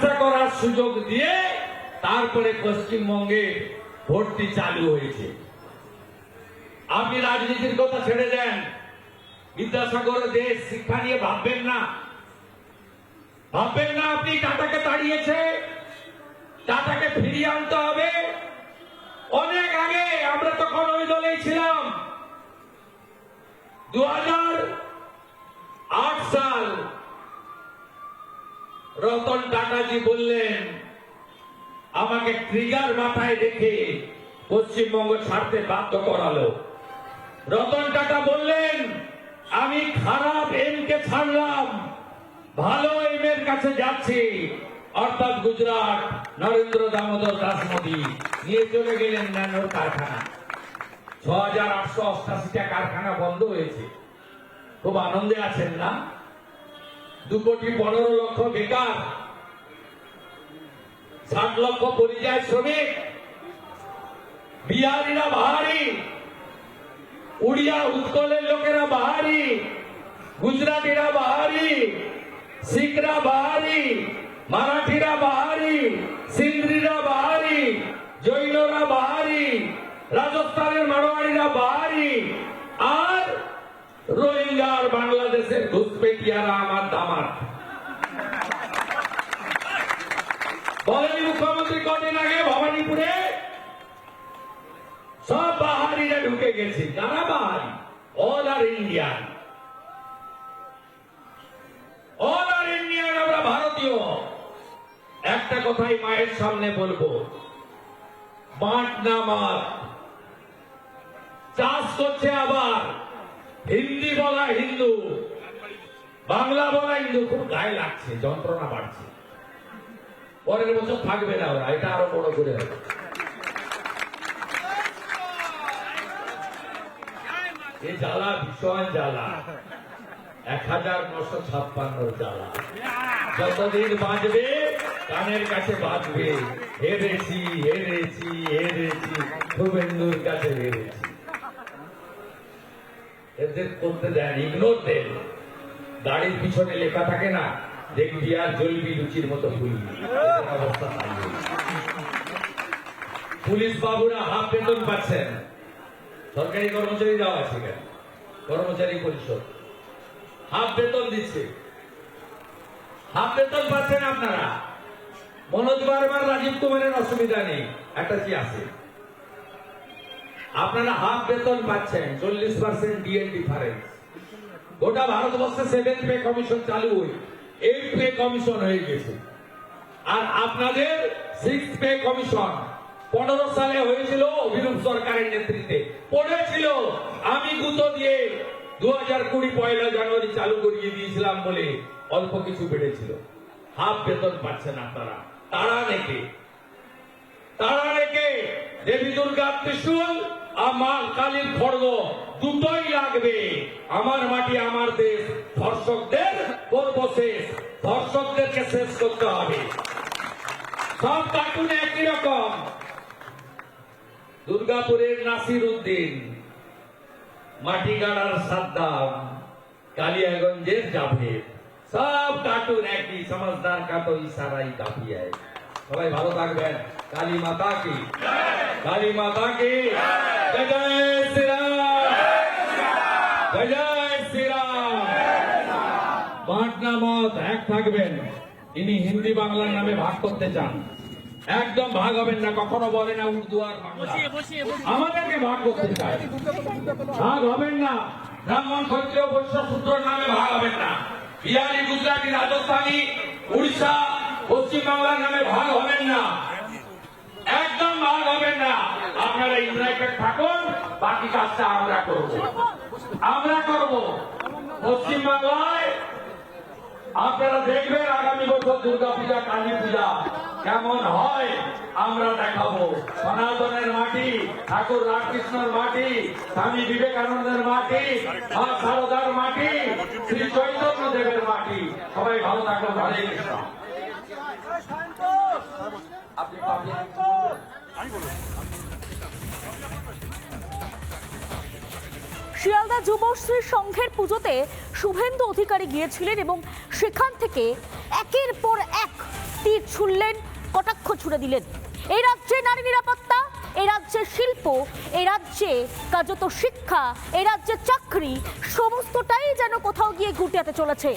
ব্যবসা করার সুযোগ দিয়ে তারপরে পশ্চিমবঙ্গে ভর্তি চালু হয়েছে। আপনি রাজনীতির কথা ছেড়ে দেন, বিদ্যাসাগর দেশ শিক্ষা নিয়ে ভাববেন না। ভাববেন না আপনি টাটাকে তাড়িয়েছে, টাটাকে ফিরিয়ে আনতে হবে। অনেক আগে আমরা তখন ওই দলেই ছিলাম। দু সাল রতন টাটাজি বললেন, আমাকে ট্রিগার মাথায় রেখে পশ্চিমবঙ্গ ছাড়তে বাধ্য করালো। রতন টাটা বললেন, আমি খারাপ এম কে ছাড়লাম, ভালো এম এর কাছে যাচ্ছি। অর্থাৎ গুজরাট, নরেন্দ্র দামোদর দাস মোদী নিয়ে চলে গেলেন ন্যানোর কারখানা। ছ হাজার আটশো অষ্টাশিটা কারখানা বন্ধ হয়েছে। খুব আনন্দে আছেন না? দু কোটি পনেরো লক্ষ বেকার, ষাট লক্ষ পরিযায়ী শ্রমিক, বিহারিরা বাহারি, উড়িয়া উৎকলের লোকেরা বাহারি, গুজরাটিরা বাহারি, শিখরা বাহারি, মারাঠিরা বাহারি সিন্ধ্রিরা বাহারি, জৈনরা বাহারি, রাজস্থানের মারোয়াড়িরা বাহারি, আর রোহিঙ্গা আর বাংলাদেশের আমার। দামার মুখ্যমন্ত্রী কদিন আগে ভবানীপুরে সব বাহারিরা ঢুকে গেছে। কারা বাহারি? All are Indian all are Indian আমরা ভারতীয়। একটা কথাই মায়ের সামনে বলব। মাঠ না মাঠ। চাষ করছে আবার। হিন্দি বলা হিন্দু। বাংলা বলা হিন্দু খুব গায়ে লাগছে, যন্ত্রণা বাড়ছে। পরের বছর থাকবে না ওরা, এটা আরও বড় করে হবে। এ জ্বালা ভীষণ জ্বালা। এক হাজার নশো ছাপ্পান্ন জ্বালা। যতদিন বাঁচবে কানের কাছে বাঁচবে। হেরেছি হেরেছি হেরেছি, শুভেন্দুর কাছে হেরেছি। এদের করতে দেন ইগনোর দেন গাড়ির পিছনে লেখা থাকে না, দেখবি আর জ্বলবি লুচির মতো অবস্থা পুলিশ বাবুরা হাফ বেতন পাচ্ছেন। সরকারি কর্মচারীরাও আছে কেন কর্মচারী পরিষদ। হাফ বেতন দিচ্ছে। হাফ বেতন পাচ্ছেন আপনারা। মনোজ বারবার রাজীব কুমারের অসুবিধা নেই। একটা কি আছে? আপনারা হাফ বেতন পাচ্ছেন, চল্লিশ পার্সেন্ট ডিএন ডিফারেন্স গোটা ভারতবর্ষে সেভেন পে কমিশন চালু হয়ে এইট পে কমিশন হয়ে গেছে। আর আপনাদের সিক্স পে কমিশন পনেরো সালে হয়েছিল অভিরূপ সরকারের নেতৃত্বে। পড়েছিল, আমি গুতো দিয়ে দু হাজার কুড়ি পয়লা জানুয়ারি চালু করিয়ে দিয়েছিলাম বলে অল্প কিছু বেড়েছিল। হাফ বেতন পাচ্ছেন আপনারা। তারা নেকে। তারা নেকে। দেবী দুর্গা ত্রিশূল মা কালীর খড়গ দুটোই লাগবে। আমার মাটি আমার দেশ। ধর্ষকদের করব শেষ। ধর্ষকদেরকে শেষ করতে হবে। সব কার্টুনে একই রকম। দুর্গাপুরের নাসির উদ্দিন মাটিগাড়ার সাদ্দাম কালিয়াগঞ্জের জাভেদ। সব কার্টুন একই সমাজদার কা তো ইশারাই কাফি সবাই ভালো থাকবেন। কালী মাতা কি? কালী মাতা কি? মত এক থাকবেন। ইনি হিন্দি বাংলার নামে ভাগ করতে চান। একদম ভাগ হবেন না কখনো বলে না উর্দু আর আমাদেরকে ভাগ করতে চায় ভাগ হবেন না। ব্রাহ্মণ ক্ষত্রিয় বৈশ্য সূত্র নামে ভাগ হবেন না। বিহারি গুজরাটি রাজস্থানী উড়িষ্যা পশ্চিম বাংলার নামে ভাগ হবেন না। ভাগ হবেন না। আপনারা ইউনাইটেড থাকুন, বাকি কাজটা আমরা করব। আমরা করব। পশ্চিম বাংলায় আপনারা দেখবেন আগামী বছর দুর্গা পূজা কালী পূজা কেমন হয়, আমরা দেখাবো। সনাতনের মাটি, ঠাকুর রামকৃষ্ণর মাটি, স্বামী বিবেকানন্দের মাটি, মা সারদার মাটি, শ্রী চৈতন্য দেবের মাটি। সবাই ভালো থাকুন। হরে কৃষ্ণ। আপনি শিয়ালদা যুবশ্রী সংঘের পুজোতে শুভেন্দু অধিকারী গিয়েছিলেন এবং সেখান থেকে একের পর এক তীর ছুড়লেন, কটাক্ষ ছুড়ে দিলেন। এই রাজ্যে নারী নিরাপত্তা, এ রাজ্যে শিল্প এই রাজ্যে কার্যত শিক্ষা, এ রাজ্যে চাকরি, সমস্তটাই যেন কোথাও গিয়ে গুটিয়াতে চলেছে।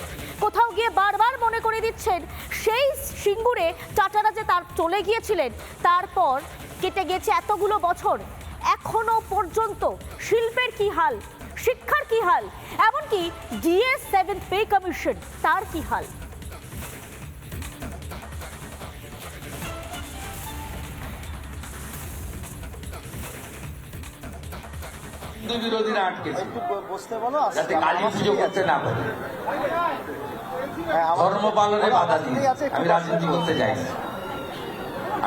কোথাও গিয়ে বারবার মনে করে দিচ্ছেন, সেই সিঙ্গুরে চাচারা যে তার চলে গিয়েছিলেন, তারপর কেটে গেছে এতগুলো বছর। এখনও পর্যন্ত শিল্পের কি হাল, শিক্ষার কি হাল, এমনকি ডিএস সেভেন পে কমিশন তার কি হাল? হিন্দু বিরোধীরা আটকেছে। যাতে কালী পুজো করতে না পারে। হ্যাঁ, ধর্ম পালনে বাধা আমার দিই আমি রাজনীতি করতে যাই।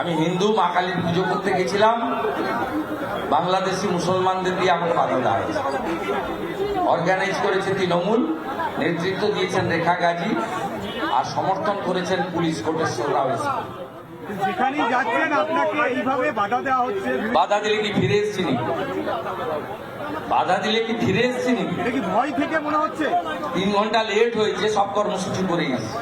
আমি হিন্দু মা কালীর পুজো করতে গেছিলাম। বাংলাদেশি মুসলমানদের দিয়ে আমাকে বাধা দেওয়া হয়েছে। অর্গানাইজ করেছে তৃণমূল নেতৃত্ব দিয়েছেন রেখা গাজী আর সমর্থন করেছেন পুলিশ কোটেশ্বর রাও। যেখানেই যাচ্ছেন আপনাকে এইভাবে বাধা দেওয়া হচ্ছে। বাধা দিলে কি ফিরে এসছি বাধা দিলে কি ফিরে এসছি নাকি এটা কি ভয় থেকে মনে হচ্ছে? তিন ঘণ্টা লেট হয়েছে সব কর্মসূচি করে গেছে।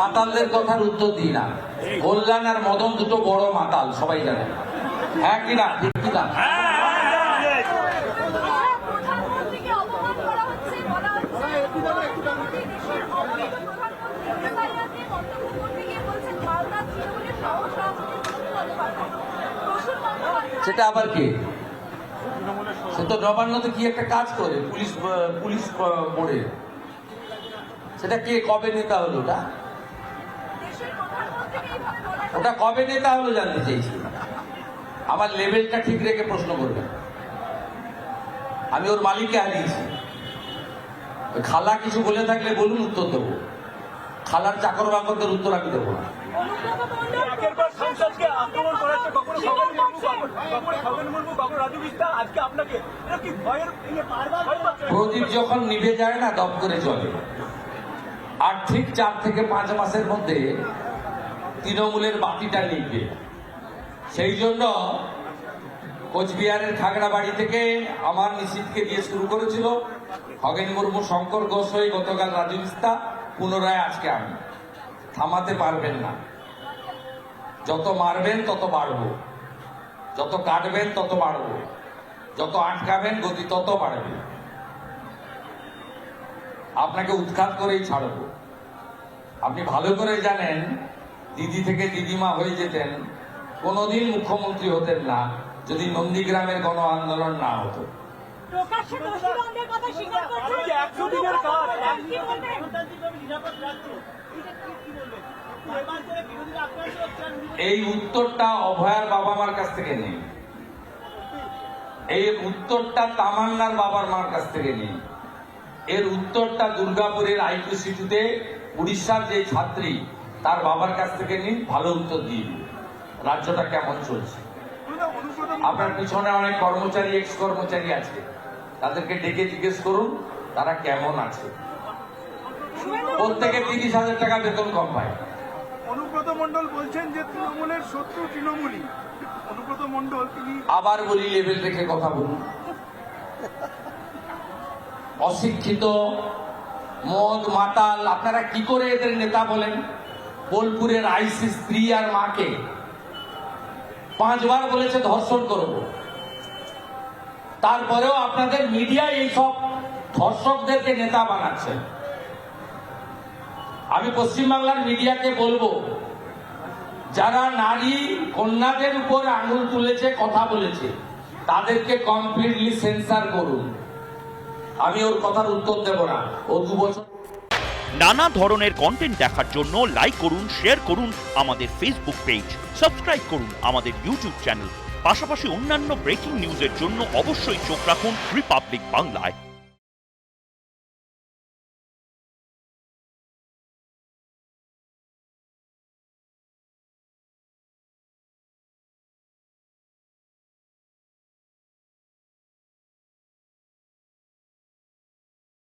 মাতালদের কথার উত্তর দিই না। কল্যাণ আর মদন দুটো বড় মাতাল সবাই জানে। হ্যাঁ কিনা ঠিক কিনা সেটা আবার কে? সে তো নবান্নতে কি একটা কাজ করে, পুলিশ পুলিশ বোর্ডে। সেটা কে, কবে নেতা হলো ওটা? ওটা কবে নেতা হলো জানতে চাইছি। আমার লেভেলটা ঠিক রেখে প্রশ্ন করবেন আমি ওর মালিককে হারিয়েছি। খালা কিছু বলে থাকলে বলুন উত্তর দেবো। খালার চাকর বাকরদের উত্তর আমি দেবো না। একের প্রদীপ যখন নিভে যায় না, দপ করে চলে। আর ঠিক চার থেকে পাঁচ মাসের মধ্যে তৃণমূলের বাতিটা নিভবে সেই জন্য কোচবিহারের খাগড়াবাড়ি থেকে আমার নিশীথকে দিয়ে শুরু করেছিল। খগেন মুর্মু, শঙ্কর ঘোষ হয়ে গতকাল রাজু পুনরায় আজকে আমি। থামাতে পারবেন না। যত মারবেন তত বাড়বো। যত কাটবেন তত বাড়বো। যত আটকাবেন গতি তত বাড়বে। আপনাকে উৎখাত করেই ছাড়বো। আপনি ভালো করে জানেন দিদি থেকে দিদিমা হয়ে যেতেন কোনোদিন মুখ্যমন্ত্রী হতেন না যদি নন্দীগ্রামের গণ আন্দোলন না হতো। কথা এই উত্তরটা অভয়ার বাবা মার কাছ থেকে নেই এই উত্তরটা তামান্নার বাবার মার কাছ থেকে নেই এর উত্তরটা দুর্গাপুরের আইকিউ সিটিতে উড়িষ্যার যে ছাত্রী, তার বাবার কাছ থেকে নিন, ভালো উত্তর দিন। রাজ্যটা কেমন চলছে? আপনার পিছনে অনেক কর্মচারী এক্স কর্মচারী আছে। তাদেরকে ডেকে জিজ্ঞেস করুন, তারা কেমন আছে। প্রত্যেকে তিরিশ হাজার টাকা বেতন কম পায়। অনুব্রত মন্ডল বলছেন যে তৃণমূলের শত্রু তৃণমূলই। অনুব্রত মন্ডল তিনি আবার বলি লেভেল রেখে কথা বলুন। অশিক্ষিত, মদ, মাতাল, আপনারা কি করে এদের নেতা বলেন? বোলপুরের আইসি স্ত্রী আর মাকে পাঁচবার বলেছে ধর্ষণ করব। তারপরেও আপনাদের মিডিয়া এইসব ধর্ষকদেরকে নেতা বানাচ্ছেন আমি পশ্চিমবাংলার মিডিয়াকে বলব, যারা নারী কন্যাদের উপর আঙুল তুলেছে, কথা বলেছে, তাদেরকে কমপ্লিটলি সেন্সার করুন। আমি ওর কথার উত্তর দেব না। ও দু বছর নানা ধরনের কন্টেন্ট দেখার জন্য লাইক করুন শেয়ার করুন আমাদের ফেসবুক পেজ সাবস্ক্রাইব করুন আমাদের ইউটিউব চ্যানেল পাশাপাশি অন্যান্য ব্রেকিং নিউজের জন্য অবশ্যই চোখ রাখুন রিপাবলিক বাংলায়।